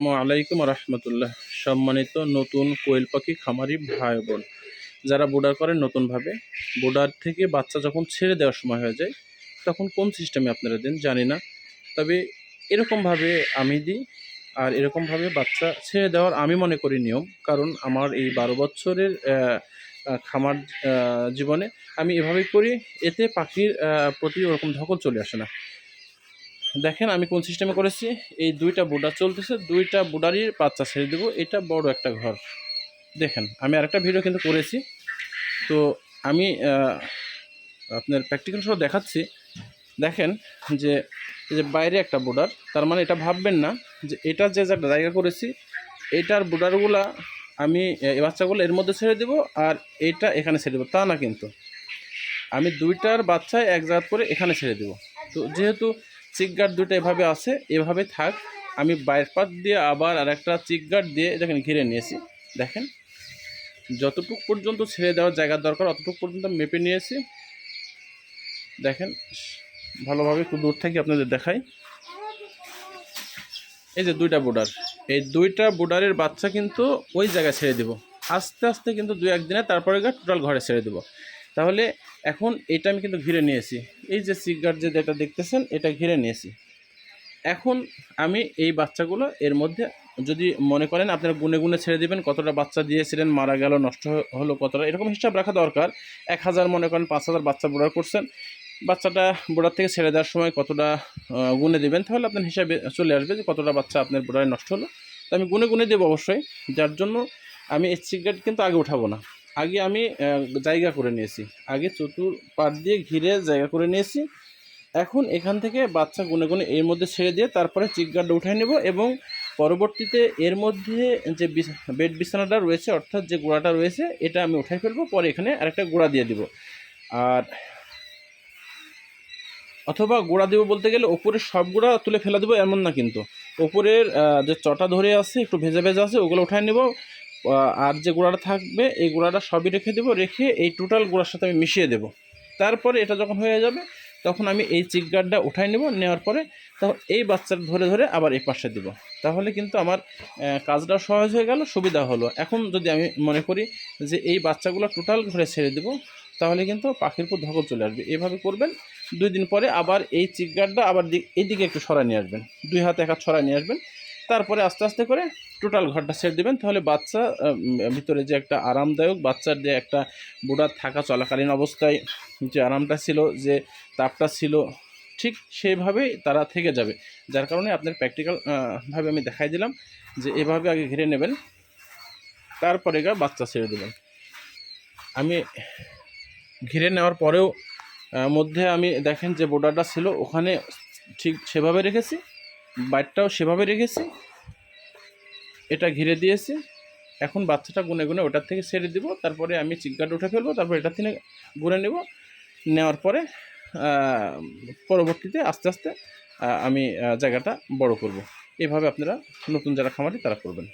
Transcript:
আলাইকুম রহমতুল্লাহ। সম্মানিত নতুন কোয়েল পাখি খামারি ভাই বোন যারা বোর্ডার করেন নতুনভাবে বোর্ডার থেকে বাচ্চা যখন ছেড়ে দেওয়ার সময় হয়ে যায়, তখন কোন সিস্টেমে আপনারা দেন? জানি না। তবে এরকমভাবে আমি দিই, আর এরকমভাবে বাচ্চা ছেড়ে দেওয়ার আমি মনে করি নিয়ম, কারণ আমার এই বারো বছরের খামার জীবনে আমি এভাবেই করি, এতে পাখির প্রতি ওরকম ধকল চলে আসে না। দেখেন আমি কোন সিস্টেমে করেছি? এই দুইটা বুডার চলতেছে, দুইটা বুডারই বাচ্চা ছেড়ে দেবো। এটা বড় একটা ঘর। দেখেন, আমি আরেকটা ভিডিও কিন্তু করেছি। তো আমি আপনার প্র্যাকটিক্যাল সহ দেখাচ্ছি। দেখেন যে, এই যে বাইরে একটা বুডার, তার মানে এটা ভাববেন না যে এটা যে যা জায়গা করেছি, এটার বুডারগুলা আমি এই বাচ্চাগুলো এর মধ্যে ছেড়ে দেবো আর এইটা এখানে ছেড়ে দেবো। তা না কিন্তু। আমি দুইটার বাচ্চায় এক জায়গা করে এখানে ছেড়ে দেবো। তো যেহেতু চিকগার্ড দুটো এভাবে আছে, এভাবে থাক। আমি বাইর পাত দিয়ে আবার আর একটা চিক গার্ড দিয়ে দেখেন ঘিরে নিয়েছি। দেখেন, যতটুকু পর্যন্ত ছেড়ে দেওয়ার জায়গার দরকার, অতটুকু পর্যন্ত মেপে নিয়েছি। দেখেন, ভালোভাবে একটু দূর থেকে আপনাদের দেখাই। এই যে দুইটা বোর্ডার, এই দুইটা বোর্ডারের বাচ্চা কিন্তু ওই জায়গায় ছেড়ে দেব। আস্তে আস্তে কিন্তু দু একদিনে তারপরে টোটাল ঘরে ছেড়ে দেবো। তাহলে এখন এটা আমি কিন্তু ঘিরে নিয়েছি। এই যে সিগার যে যেটা দেখতেছেন, এটা ঘিরে নিয়েছি। এখন আমি এই বাচ্চাগুলো এর মধ্যে যদি মনে করেন আপনারা গুনে গুনে ছেড়ে দেবেন, কতটা বাচ্চা দিয়েছিলেন, মারা গেল, নষ্ট হলো কতটা, এরকম হিসাব রাখা দরকার। এক হাজার মনে করেন পাঁচ হাজার বাচ্চা বোড়ার করছেন, বাচ্চাটা বোড়ার থেকে ছেড়ে দেওয়ার সময় কতটা গুনে দেবেন, তাহলে আপনার হিসাবে চলে আসবে যে কতটা বাচ্চা আপনার বোড়ায় নষ্ট হলো। তো আমি গুনে গুনে দেবো অবশ্যই, যার জন্য আমি এই সিগারেট কিন্তু আগে উঠাবো না। আগে আমি জায়গা করে নিয়েছি। আগে চতুর পাট দিয়ে ঘিরে জায়গা করে নিয়েছি। এখন এখান থেকে বাচ্চা গুনে গুনে এর মধ্যে ছেড়ে দিয়ে তারপরে চিকগার্ডটা উঠাই নেব এবং পরবর্তীতে এর মধ্যে যে বেড বিছানাটা রয়েছে, অর্থাৎ যে গোড়াটা রয়েছে, এটা আমি উঠাই ফেলব। পরে এখানে আরেকটা গোড়া দিয়ে দিব। আর অথবা গোড়া দেবো বলতে গেলে ওপরের সব গোড়া তুলে ফেলে দেবো এমন না কিন্তু। ওপরের যে চটা ধরে আছে, একটু ভেজা ভেজা আছে, ওগুলো উঠাই নেব। আর যে গোড়াটা থাকবে, এই গোড়াটা সবই রেখে দেবো, রেখে এই টোটাল গোড়ার সাথে আমি মিশিয়ে দেবো। তারপরে এটা যখন হয়ে যাবে, তখন আমি এই চিকগার্ডটা উঠাই নেব, নেওয়ার পরে তখন এই বাচ্চাটা ধরে ধরে আবার এই পাশে দিব। তাহলে কিন্তু আমার কাজটা সহজ হয়ে গেল, সুবিধা হলো। এখন যদি আমি মনে করি যে এই বাচ্চাগুলো টোটাল ঘরে ছেড়ে দেবো, তাহলে কিন্তু পাখির উপর ধকল চলে আসবে। এভাবে করবেন, দুই দিন পরে আবার এই চিকগার্ডটা আবার দিক এইদিকে একটু সরাই নিয়ে আসবেন। দুই হাতে এক হাত নিয়ে আসবেন তারপরে আস্তে আস্তে করে টোটাল ঘরটা ছেড়ে দেবেন। তাহলে বাচ্চা ভিতরে যে একটা আরামদায়ক, বাচ্চার যে একটা বুড়ার থাকা চলাকালীন অবস্থায় যে আরামটা ছিল, যে তাপটা ছিল, ঠিক সেইভাবেই তারা থেকে যাবে। যার কারণে আপনার প্র্যাকটিক্যাল ভাবে আমি দেখাই দিলাম যে এভাবে আগে ঘিরে নেবেন, তারপরে গা বাচ্চা ছেড়ে দেবেন। আমি ঘিরে নেওয়ার পরেও মধ্যে আমি দেখেন যে বোর্ডারটা ছিল, ওখানে ঠিক সেভাবে রেখেছি। বাইরটাও সেভাবে রেখেছি। এটা ঘিরে দিয়েছি। এখন বাচ্চাটা গুনে গুনে ওটার থেকে ছেড়ে দিব। তারপরে আমি চিকাটা উঠে ফেলব, তারপর এটা থেকে গুনে নেব। নেওয়ার পরে পরবর্তীতে আস্তে আস্তে আমি জায়গাটা বড় করব। এভাবে আপনারা নতুন যারা খামারি তারা করবেন।